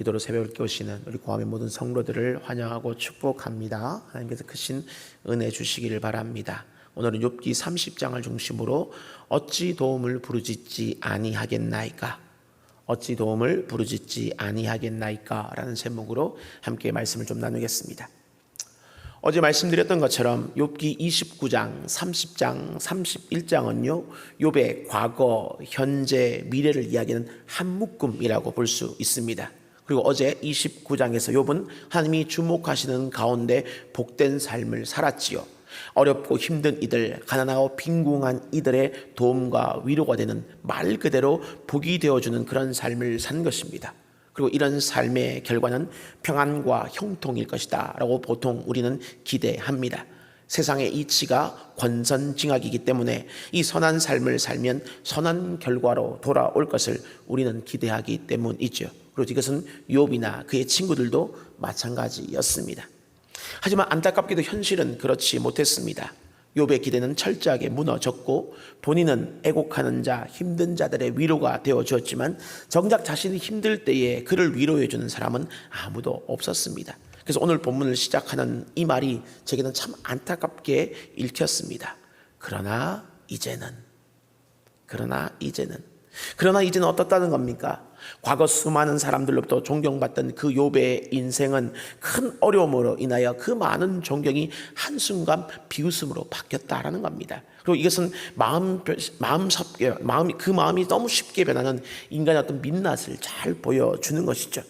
기도로 새벽을 깨우시는 우리 고함의 모든 성도들을 환영하고 축복합니다. 하나님께서 크신 은혜 주시기를 바랍니다. 오늘은 욥기 30장을 중심으로 어찌 도움을 부르짖지 아니하겠나이까 어찌 도움을 부르짖지 아니하겠나이까 라는 제목으로 함께 말씀을 좀 나누겠습니다. 어제 말씀드렸던 것처럼 욥기 29장, 30장, 31장은요. 욥의 과거, 현재, 미래를 이야기하는 한 묶음이라고 볼 수 있습니다. 그리고 어제 29장에서 욥은 하나님이 주목하시는 가운데 복된 삶을 살았지요. 어렵고 힘든 이들, 가난하고 빈궁한 이들의 도움과 위로가 되는 말 그대로 복이 되어주는 그런 삶을 산 것입니다. 그리고 이런 삶의 결과는 평안과 형통일 것이다 라고 보통 우리는 기대합니다. 세상의 이치가 권선징악이기 때문에 이 선한 삶을 살면 선한 결과로 돌아올 것을 우리는 기대하기 때문이죠. 그리고 이것은 욥이나 그의 친구들도 마찬가지였습니다. 하지만 안타깝게도 현실은 그렇지 못했습니다. 욥의 기대는 철저하게 무너졌고 본인은 애곡하는 자, 힘든 자들의 위로가 되어 주었지만 정작 자신이 힘들 때에 그를 위로해 주는 사람은 아무도 없었습니다. 그래서 오늘 본문을 시작하는 이 말이 제게는 참 안타깝게 읽혔습니다. 그러나 이제는 그러나 이제는 그러나 이제는 어떻다는 겁니까? 과거 수많은 사람들로부터 존경받던 그 욥의 인생은 큰 어려움으로 인하여 그 많은 존경이 한순간 비웃음으로 바뀌었다라는 겁니다. 그리고 이것은 마음 마음 섭게 마음이 그 마음이 너무 쉽게 변하는 인간의 어떤 민낯을 잘 보여주는 것이죠.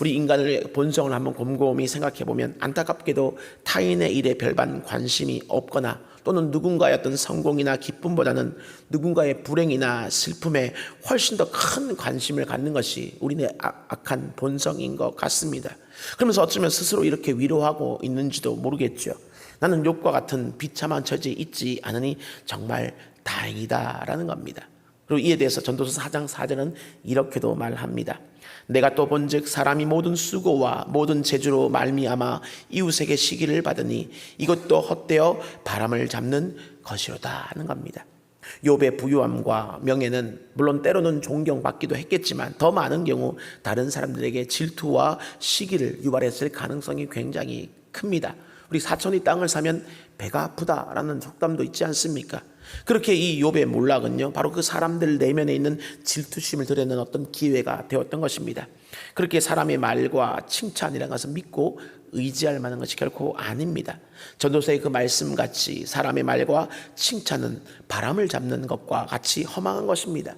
우리 인간의 본성을 한번 곰곰이 생각해 보면 안타깝게도 타인의 일에 별반 관심이 없거나 또는 누군가의 어떤 성공이나 기쁨보다는 누군가의 불행이나 슬픔에 훨씬 더 큰 관심을 갖는 것이 우리의 악한 본성인 것 같습니다. 그러면서 어쩌면 스스로 이렇게 위로하고 있는지도 모르겠죠. 나는 욕과 같은 비참한 처지에 있지 않으니 정말 다행이다라는 겁니다. 그리고 이에 대해서 전도서 4장 4절은 이렇게도 말합니다. 내가 또 본즉 사람이 모든 수고와 모든 재주로 말미암아 이웃에게 시기를 받으니 이것도 헛되어 바람을 잡는 것이로다 하는 겁니다. 욥의 부유함과 명예는 물론 때로는 존경받기도 했겠지만 더 많은 경우 다른 사람들에게 질투와 시기를 유발했을 가능성이 굉장히 큽니다. 우리 사촌이 땅을 사면 배가 아프다라는 속담도 있지 않습니까? 그렇게 이 욥의 몰락은요, 바로 그 사람들 내면에 있는 질투심을 드러내는 어떤 기회가 되었던 것입니다. 그렇게 사람의 말과 칭찬이라는 것을 믿고 의지할 만한 것이 결코 아닙니다. 전도서의 그 말씀 같이 사람의 말과 칭찬은 바람을 잡는 것과 같이 허망한 것입니다.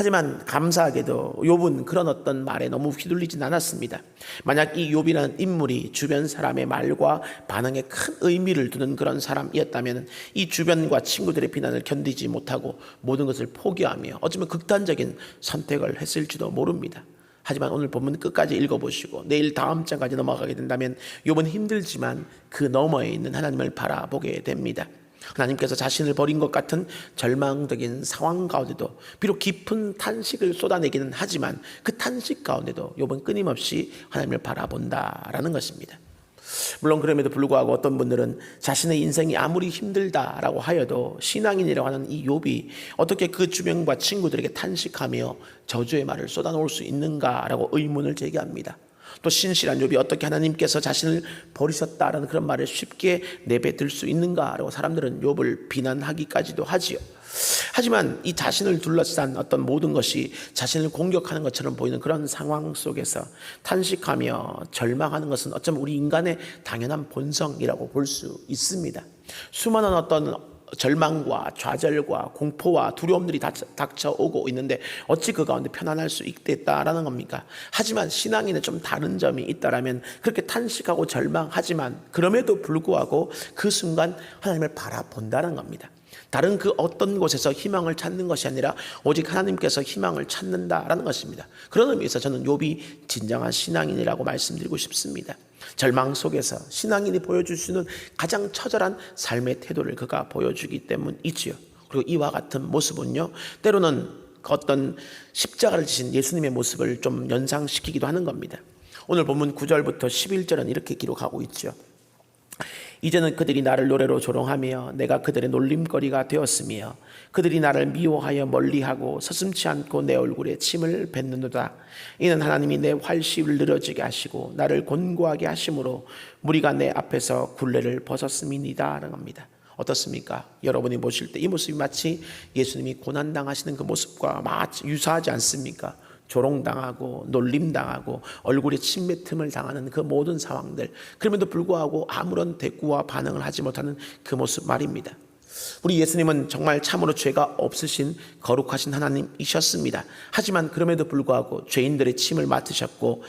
하지만 감사하게도 욥은 그런 어떤 말에 너무 휘둘리진 않았습니다. 만약 이 욥이라는 인물이 주변 사람의 말과 반응에 큰 의미를 두는 그런 사람이었다면 이 주변과 친구들의 비난을 견디지 못하고 모든 것을 포기하며 어쩌면 극단적인 선택을 했을지도 모릅니다. 하지만 오늘 본문 끝까지 읽어보시고 내일 다음 장까지 넘어가게 된다면 욥은 힘들지만 그 너머에 있는 하나님을 바라보게 됩니다. 하나님께서 자신을 버린 것 같은 절망적인 상황 가운데도 비록 깊은 탄식을 쏟아내기는 하지만 그 탄식 가운데도 욥은 끊임없이 하나님을 바라본다라는 것입니다. 물론 그럼에도 불구하고 어떤 분들은 자신의 인생이 아무리 힘들다라고 하여도 신앙인이라고 하는 이 욥이 어떻게 그 주변과 친구들에게 탄식하며 저주의 말을 쏟아놓을 수 있는가라고 의문을 제기합니다. 또 신실한 욥이 어떻게 하나님께서 자신을 버리셨다라는 그런 말을 쉽게 내뱉을 수 있는가라고 사람들은 욥을 비난하기까지도 하지요. 하지만 이 자신을 둘러싼 어떤 모든 것이 자신을 공격하는 것처럼 보이는 그런 상황 속에서 탄식하며 절망하는 것은 어쩌면 우리 인간의 당연한 본성이라고 볼 수 있습니다. 수많은 어떤 절망과 좌절과 공포와 두려움들이 닥쳐오고 있는데 어찌 그 가운데 편안할 수 있겠다라는 겁니까? 하지만 신앙인은 좀 다른 점이 있다라면 그렇게 탄식하고 절망하지만 그럼에도 불구하고 그 순간 하나님을 바라본다는 겁니다. 다른 그 어떤 곳에서 희망을 찾는 것이 아니라 오직 하나님께서 희망을 찾는다라는 것입니다. 그런 의미에서 저는 욥이 진정한 신앙인이라고 말씀드리고 싶습니다. 절망 속에서 신앙인이 보여줄 수 있는 가장 처절한 삶의 태도를 그가 보여주기 때문이지요. 그리고 이와 같은 모습은요, 때로는 어떤 십자가를 지신 예수님의 모습을 좀 연상시키기도 하는 겁니다. 오늘 본문 9절부터 11절은 이렇게 기록하고 있죠. 이제는 그들이 나를 노래로 조롱하며 내가 그들의 놀림거리가 되었으며 그들이 나를 미워하여 멀리하고 서슴치 않고 내 얼굴에 침을 뱉는도다. 이는 하나님이 내 활시를 늘어지게 하시고 나를 곤고하게 하심으로 무리가 내 앞에서 굴레를 벗었음이니다라는 겁니다. 어떻습니까? 여러분이 보실 때 이 모습이 마치 예수님이 고난 당하시는 그 모습과 마치 유사하지 않습니까? 조롱당하고 놀림당하고 얼굴에 침뱉음을 당하는 그 모든 상황들 그럼에도 불구하고 아무런 대꾸와 반응을 하지 못하는 그 모습 말입니다. 우리 예수님은 정말 참으로 죄가 없으신 거룩하신 하나님이셨습니다. 하지만 그럼에도 불구하고 죄인들의 침을 맡으셨고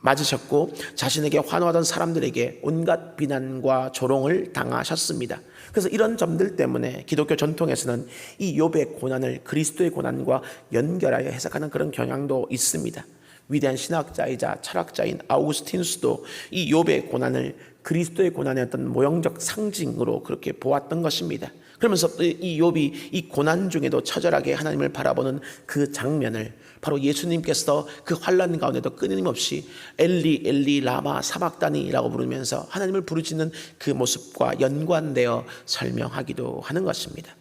맞으셨고 자신에게 환호하던 사람들에게 온갖 비난과 조롱을 당하셨습니다. 그래서 이런 점들 때문에 기독교 전통에서는 이 욥의 고난을 그리스도의 고난과 연결하여 해석하는 그런 경향도 있습니다. 위대한 신학자이자 철학자인 아우구스티누스도 이 욥의 고난을 그리스도의 고난의 어떤 모형적 상징으로 그렇게 보았던 것입니다. 그러면서 이 욥이 이 고난 중에도 처절하게 하나님을 바라보는 그 장면을 바로 예수님께서 그 환란 가운데도 끊임없이 엘리 엘리 라마 사박다니라고 부르면서 하나님을 부르짖는 그 모습과 연관되어 설명하기도 하는 것입니다.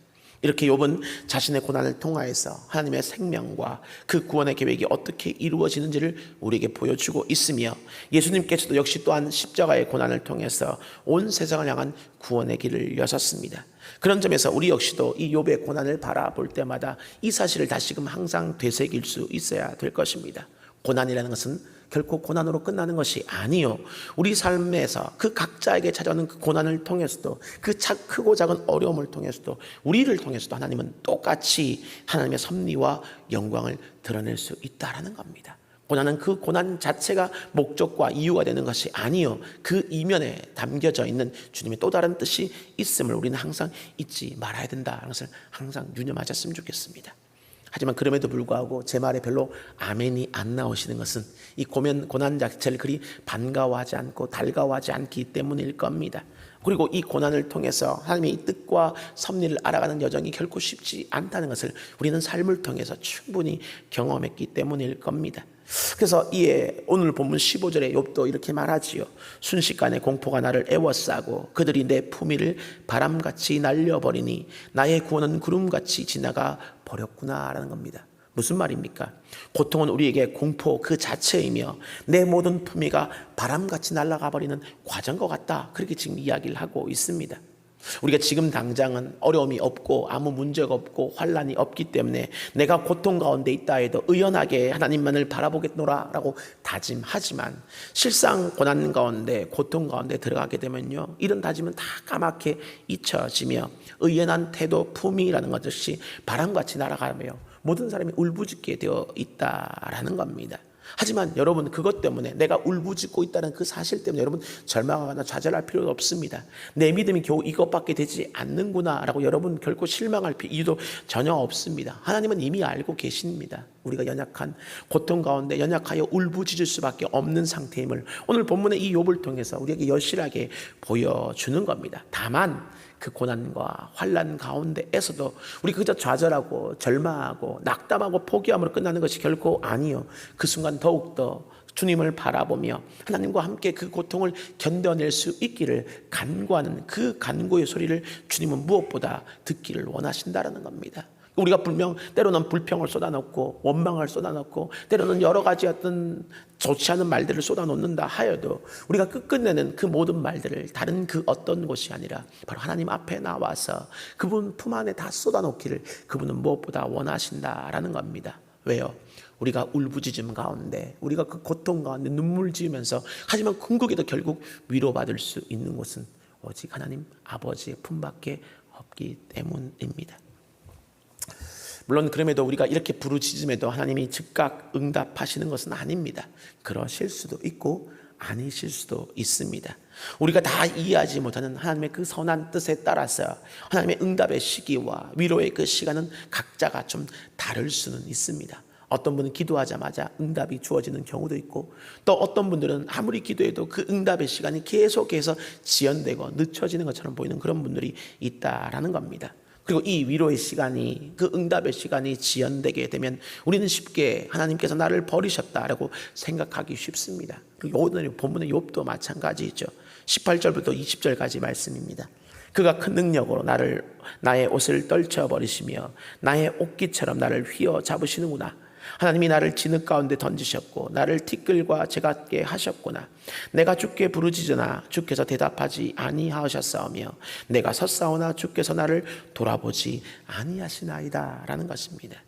이렇게 욥은 자신의 고난을 통하여서 하나님의 생명과 그 구원의 계획이 어떻게 이루어지는지를 우리에게 보여주고 있으며 예수님께서도 역시 또한 십자가의 고난을 통해서 온 세상을 향한 구원의 길을 여셨습니다. 그런 점에서 우리 역시도 이 욥의 고난을 바라볼 때마다 이 사실을 다시금 항상 되새길 수 있어야 될 것입니다. 고난이라는 것은 결코 고난으로 끝나는 것이 아니요. 우리 삶에서 그 각자에게 찾아오는 그 고난을 통해서도 그 크고 작은 어려움을 통해서도 우리를 통해서도 하나님은 똑같이 하나님의 섭리와 영광을 드러낼 수 있다라는 겁니다. 고난은 그 고난 자체가 목적과 이유가 되는 것이 아니요. 그 이면에 담겨져 있는 주님의 또 다른 뜻이 있음을 우리는 항상 잊지 말아야 된다는 것을 항상 유념하셨으면 좋겠습니다. 하지만 그럼에도 불구하고 제 말에 별로 아멘이 안 나오시는 것은 이 고면 고난 자체를 그리 반가워하지 않고 달가워하지 않기 때문일 겁니다. 그리고 이 고난을 통해서 하나님의 이 뜻과 섭리를 알아가는 여정이 결코 쉽지 않다는 것을 우리는 삶을 통해서 충분히 경험했기 때문일 겁니다. 그래서 이에 오늘 본문 15절에 욥도 이렇게 말하지요. 순식간에 공포가 나를 애워싸고 그들이 내 품위를 바람같이 날려버리니 나의 구원은 구름같이 지나가 버렸구나라는 겁니다. 무슨 말입니까? 고통은 우리에게 공포 그 자체이며 내 모든 품위가 바람같이 날아가 버리는 과정과 같다. 그렇게 지금 이야기를 하고 있습니다. 우리가 지금 당장은 어려움이 없고 아무 문제가 없고 환란이 없기 때문에 내가 고통 가운데 있다 해도 의연하게 하나님만을 바라보겠노라라고 다짐하지만 실상 고난 가운데 고통 가운데 들어가게 되면요 이런 다짐은 다 까맣게 잊혀지며 의연한 태도 품이라는 것이 바람같이 날아가며 모든 사람이 울부짖게 되어 있다라는 겁니다. 하지만 여러분 그것 때문에 내가 울부짖고 있다는 그 사실 때문에 여러분 절망하거나 좌절할 필요도 없습니다. 내 믿음이 겨우 이것밖에 되지 않는구나라고 여러분 결코 실망할 이유도 전혀 없습니다. 하나님은 이미 알고 계십니다. 우리가 연약한 고통 가운데 연약하여 울부짖을 수밖에 없는 상태임을 오늘 본문의 이 욥을 통해서 우리에게 여실하게 보여주는 겁니다. 다만 그 고난과 환란 가운데에서도 우리 그저 좌절하고 절망하고 낙담하고 포기함으로 끝나는 것이 결코 아니요. 그 순간 더욱더 주님을 바라보며 하나님과 함께 그 고통을 견뎌낼 수 있기를 간구하는 그 간구의 소리를 주님은 무엇보다 듣기를 원하신다라는 겁니다. 우리가 불명 때로는 불평을 쏟아놓고 원망을 쏟아놓고 때로는 여러 가지 어떤 좋지 않은 말들을 쏟아놓는다 하여도 우리가 끝끝내는 그 모든 말들을 다른 그 어떤 곳이 아니라 바로 하나님 앞에 나와서 그분 품 안에 다 쏟아놓기를 그분은 무엇보다 원하신다라는 겁니다. 왜요? 우리가 울부짖음 가운데 우리가 그 고통 가운데 눈물 지으면서 하지만 궁극에도 결국 위로받을 수 있는 곳은 오직 하나님 아버지의 품밖에 없기 때문입니다. 물론 그럼에도 우리가 이렇게 부르짖음에도 하나님이 즉각 응답하시는 것은 아닙니다. 그러실 수도 있고 아니실 수도 있습니다. 우리가 다 이해하지 못하는 하나님의 그 선한 뜻에 따라서 하나님의 응답의 시기와 위로의 그 시간은 각자가 좀 다를 수는 있습니다. 어떤 분은 기도하자마자 응답이 주어지는 경우도 있고 또 어떤 분들은 아무리 기도해도 그 응답의 시간이 계속해서 지연되고 늦춰지는 것처럼 보이는 그런 분들이 있다라는 겁니다. 그리고 이 위로의 시간이 그 응답의 시간이 지연되게 되면 우리는 쉽게 하나님께서 나를 버리셨다라고 생각하기 쉽습니다. 그리고 오늘 본문의 욥도 마찬가지죠. 18절부터 20절까지 말씀입니다. 그가 큰 능력으로 나를 나의 옷을 떨쳐 버리시며 나의 옷깃처럼 나를 휘어 잡으시는구나. 하나님이 나를 진흙 가운데 던지셨고 나를 티끌과 제같게 하셨구나. 내가 주께 부르짖으나 주께서 대답하지 아니하셨사오며 내가 섰사오나 주께서 나를 돌아보지 아니하시나이다라는 것입니다.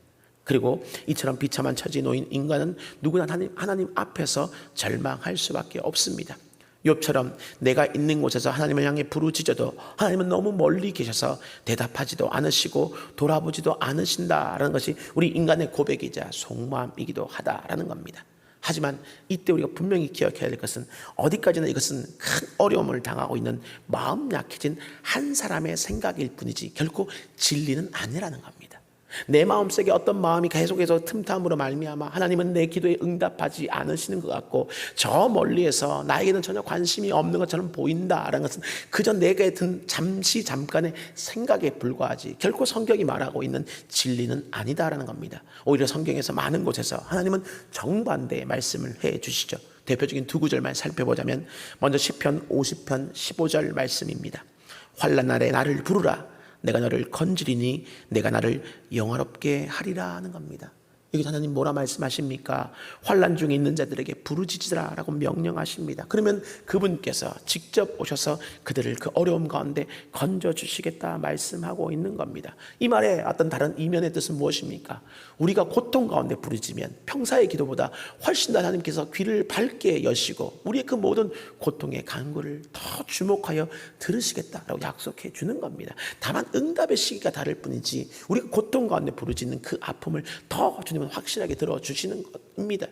그리고 이처럼 비참한 처지 놓인 인간은 누구나 하나님 앞에서 절망할 수밖에 없습니다. 욥처럼 내가 있는 곳에서 하나님을 향해 부르짖어도 하나님은 너무 멀리 계셔서 대답하지도 않으시고 돌아보지도 않으신다라는 것이 우리 인간의 고백이자 속마음이기도 하다라는 겁니다. 하지만 이때 우리가 분명히 기억해야 될 것은 어디까지나 이것은 큰 어려움을 당하고 있는 마음 약해진 한 사람의 생각일 뿐이지 결코 진리는 아니라는 겁니다. 내 마음속에 어떤 마음이 계속해서 틈탐으로 말미암아 하나님은 내 기도에 응답하지 않으시는 것 같고 저 멀리에서 나에게는 전혀 관심이 없는 것처럼 보인다라는 것은 그저 내게 든 잠시 잠깐의 생각에 불과하지 결코 성경이 말하고 있는 진리는 아니다라는 겁니다. 오히려 성경에서 많은 곳에서 하나님은 정반대의 말씀을 해 주시죠. 대표적인 두 구절만 살펴보자면 먼저 시편 50편 15절 말씀입니다. 환란 날에 나를 부르라 내가 너를 건지리니 내가 나를 영화롭게 하리라 하는 겁니다. 여기 하나님 뭐라 말씀하십니까? 환란 중에 있는 자들에게 부르짖으라라고 명령하십니다. 그러면 그분께서 직접 오셔서 그들을 그 어려움 가운데 건져 주시겠다 말씀하고 있는 겁니다. 이 말의 어떤 다른 이면의 뜻은 무엇입니까? 우리가 고통 가운데 부르짖으면 평사의 기도보다 훨씬 더 하나님께서 귀를 밝게 여시고 우리의 그 모든 고통의 간구를 더 주목하여 들으시겠다라고 약속해 주는 겁니다. 다만 응답의 시기가 다를 뿐이지 우리가 고통 가운데 부르짖는 그 아픔을 더 주 님은 확실하게 들어주시는 겁니다.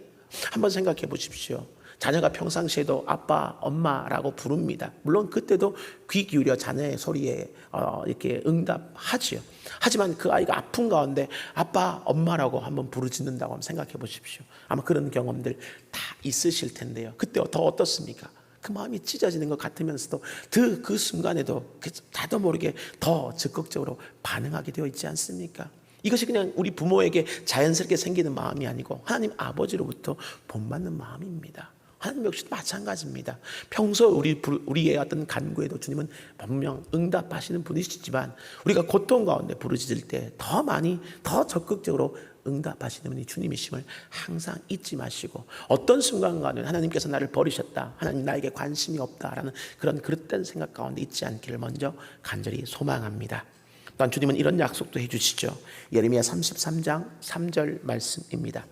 한번 생각해 보십시오. 자녀가 평상시에도 아빠, 엄마라고 부릅니다. 물론 그때도 귀 기울여 자녀의 소리에 어, 이렇게 응답하지요. 하지만 그 아이가 아픈 가운데 아빠, 엄마라고 한번 부르짖는다고 한번 생각해 보십시오. 아마 그런 경험들 다 있으실 텐데요. 그때 더 어떻습니까? 그 마음이 찢어지는 것 같으면서도 그, 그 순간에도 나도 모르게 더 적극적으로 반응하게 되어 있지 않습니까? 이것이 그냥 우리 부모에게 자연스럽게 생기는 마음이 아니고 하나님 아버지로부터 본받는 마음입니다. 하나님 역시 마찬가지입니다. 평소 우리 우리의 어떤 간구에도 주님은 분명 응답하시는 분이시지만 우리가 고통 가운데 부르짖을 때 더 많이 더 적극적으로 응답하시는 분이 주님이심을 항상 잊지 마시고 어떤 순간 가운데 하나님께서 나를 버리셨다. 하나님 나에게 관심이 없다라는 그런 그릇된 생각 가운데 있지 않기를 먼저 간절히 소망합니다. 또한 주님은 이런 약속도 해주시죠. 예레미야 33장 3절 말씀입니다.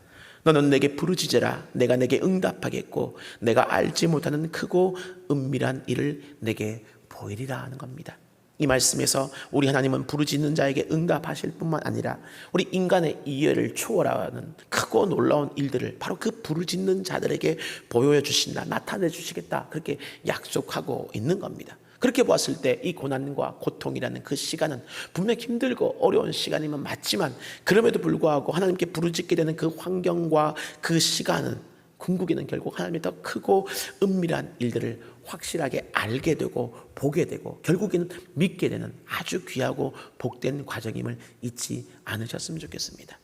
너는 내게 부르짖으라 내가 내게 응답하겠고 내가 알지 못하는 크고 은밀한 일을 내게 보이리라 하는 겁니다. 이 말씀에서 우리 하나님은 부르짖는 자에게 응답하실 뿐만 아니라 우리 인간의 이해를 초월하는 크고 놀라운 일들을 바로 그 부르짖는 자들에게 보여 주신다, 나타내 주시겠다 그렇게 약속하고 있는 겁니다. 그렇게 보았을 때 이 고난과 고통이라는 그 시간은 분명 힘들고 어려운 시간이면 맞지만 그럼에도 불구하고 하나님께 부르짖게 되는 그 환경과 그 시간은 궁극에는 결국 하나님이 더 크고 은밀한 일들을 확실하게 알게 되고 보게 되고 결국에는 믿게 되는 아주 귀하고 복된 과정임을 잊지 않으셨으면 좋겠습니다.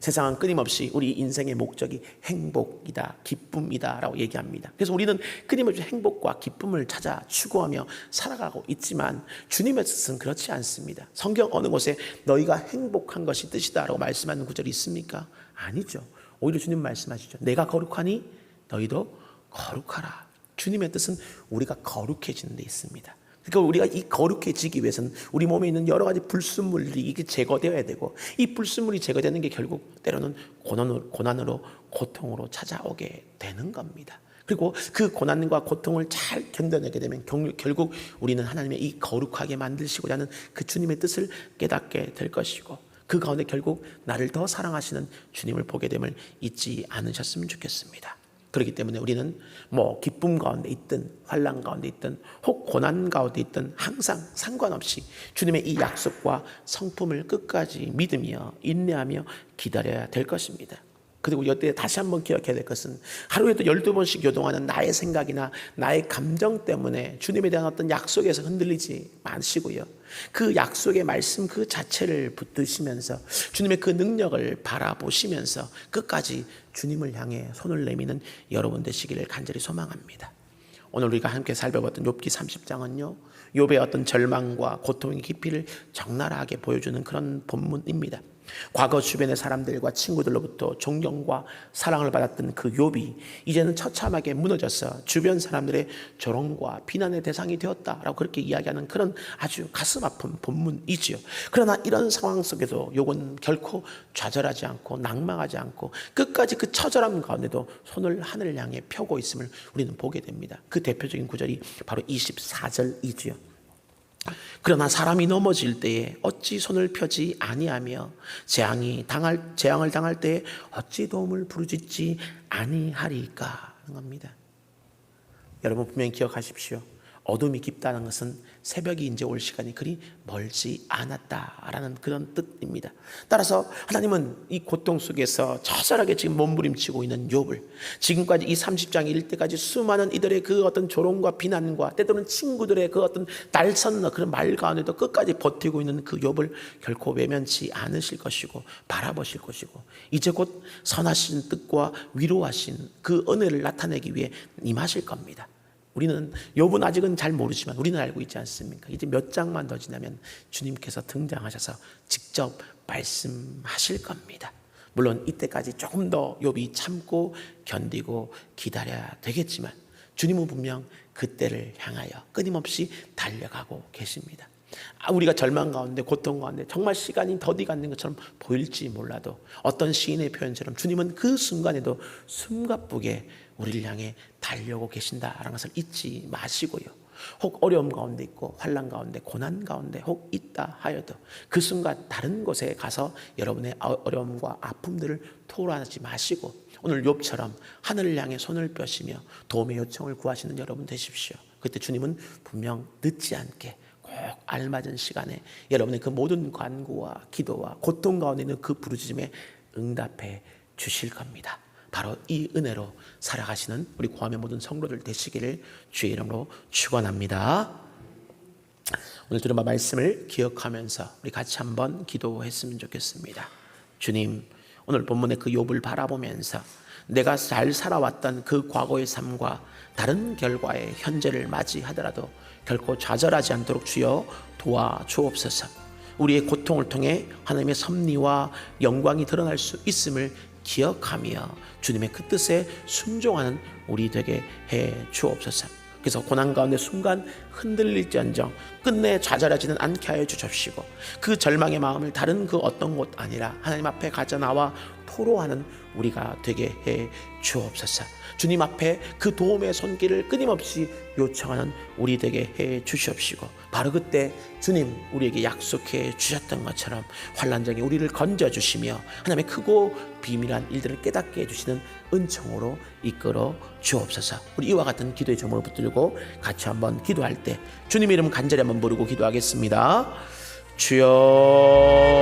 세상은 끊임없이 우리 인생의 목적이 행복이다, 기쁨이다라고 얘기합니다. 그래서 우리는 끊임없이 행복과 기쁨을 찾아 추구하며 살아가고 있지만 주님의 뜻은 그렇지 않습니다. 성경 어느 곳에 너희가 행복한 것이 뜻이다라고 말씀하는 구절이 있습니까? 아니죠. 오히려 주님 말씀하시죠. 내가 거룩하니 너희도 거룩하라. 주님의 뜻은 우리가 거룩해지는 데 있습니다. 그러니까 우리가 이 거룩해지기 위해서는 우리 몸에 있는 여러 가지 불순물들이 이게 제거되어야 되고 이 불순물이 제거되는 게 결국 때로는 고난으로, 고난으로 고통으로 찾아오게 되는 겁니다. 그리고 그 고난과 고통을 잘 견뎌내게 되면 결국 우리는 하나님의 이 거룩하게 만드시고자 하는 그 주님의 뜻을 깨닫게 될 것이고 그 가운데 결국 나를 더 사랑하시는 주님을 보게 됨을 잊지 않으셨으면 좋겠습니다. 그렇기 때문에 우리는 뭐 기쁨 가운데 있든 환란 가운데 있든 혹 고난 가운데 있든 항상 상관없이 주님의 이 약속과 성품을 끝까지 믿으며 인내하며 기다려야 될 것입니다. 그리고 이때 다시 한번 기억해야 될 것은 하루에도 12번씩 요동하는 나의 생각이나 나의 감정 때문에 주님에 대한 어떤 약속에서 흔들리지 마시고요. 그 약속의 말씀 그 자체를 붙드시면서 주님의 그 능력을 바라보시면서 끝까지 주님을 향해 손을 내미는 여러분 되시기를 간절히 소망합니다. 오늘 우리가 함께 살펴봤던 욥기 30장은요. 욥의 어떤 절망과 고통의 깊이를 적나라하게 보여주는 그런 본문입니다. 과거 주변의 사람들과 친구들로부터 존경과 사랑을 받았던 그 욥이 이제는 처참하게 무너져서 주변 사람들의 조롱과 비난의 대상이 되었다라고 그렇게 이야기하는 그런 아주 가슴 아픈 본문이지요. 그러나 이런 상황 속에도 욥은 결코 좌절하지 않고 낭망하지 않고 끝까지 그 처절함 가운데도 손을 하늘을 향해 펴고 있음을 우리는 보게 됩니다. 그 대표적인 구절이 바로 24절이지요. 그러나 사람이 넘어질 때에 어찌 손을 펴지 아니하며 재앙이 당할 재앙을 당할 때에 어찌 도움을 부르짖지 아니하리까 하는 겁니다. 여러분 분명히 기억하십시오. 어둠이 깊다는 것은 새벽이 이제 올 시간이 그리 멀지 않았다라는 그런 뜻입니다. 따라서 하나님은 이 고통 속에서 처절하게 지금 몸부림치고 있는 욥을 지금까지 이 30장 일 때까지 수많은 이들의 그 어떤 조롱과 비난과 때로는 친구들의 그 어떤 날선 그런 말 가운데도 끝까지 버티고 있는 그 욥을 결코 외면치 않으실 것이고 바라보실 것이고 이제 곧 선하신 뜻과 위로하신 그 은혜를 나타내기 위해 임하실 겁니다. 우리는 욥은 아직은 잘 모르지만 우리는 알고 있지 않습니까? 이제 몇 장만 더 지나면 주님께서 등장하셔서 직접 말씀하실 겁니다. 물론 이때까지 조금 더 욥이 참고 견디고 기다려야 되겠지만 주님은 분명 그때를 향하여 끊임없이 달려가고 계십니다. 아, 우리가 절망 가운데 고통 가운데 정말 시간이 더디 갖는 것처럼 보일지 몰라도 어떤 시인의 표현처럼 주님은 그 순간에도 숨가쁘게 우리를 향해 달려오고 계신다라는 것을 잊지 마시고요. 혹 어려움 가운데 있고 환란 가운데 고난 가운데 혹 있다 하여도 그 순간 다른 곳에 가서 여러분의 어려움과 아픔들을 토로하지 마시고 오늘 욥처럼 하늘을 향해 손을 펴시며 도움의 요청을 구하시는 여러분 되십시오. 그때 주님은 분명 늦지 않게 꼭 알맞은 시간에 여러분의 그 모든 간구와 기도와 고통 가운데 있는 그 부르짖음에 응답해 주실 겁니다. 바로 이 은혜로 살아가시는 우리 구함의 모든 성도들 되시기를 주의 이름으로 축원합니다. 오늘 들은 말씀을 기억하면서 우리 같이 한번 기도했으면 좋겠습니다. 주님, 오늘 본문의 그 욥을 바라보면서 내가 잘 살아왔던 그 과거의 삶과 다른 결과의 현재를 맞이하더라도 결코 좌절하지 않도록 주여 도와 주옵소서. 우리의 고통을 통해 하나님의 섭리와 영광이 드러날 수 있음을 기억하며 주님의 그 뜻에 순종하는 우리 되게 해 주옵소서. 그래서 고난 가운데 순간 흔들릴지언정 끝내 좌절하지는 않게 하여 주십시고 그 절망의 마음을 다른 그 어떤 곳 아니라 하나님 앞에 가져 나와 토로하는 우리가 되게 해 주옵소서. 주님 앞에 그 도움의 손길을 끊임없이 요청하는 우리 되게 해 주시옵시고 바로 그때 주님 우리에게 약속해 주셨던 것처럼 환란장에 우리를 건져 주시며 하나님의 크고 비밀한 일들을 깨닫게 해 주시는 은총으로 이끌어 주옵소서. 우리 이와 같은 기도의 제목을 붙들고 같이 한번 기도할 때 주님 이름 간절히 한번 부르고 기도하겠습니다. 주여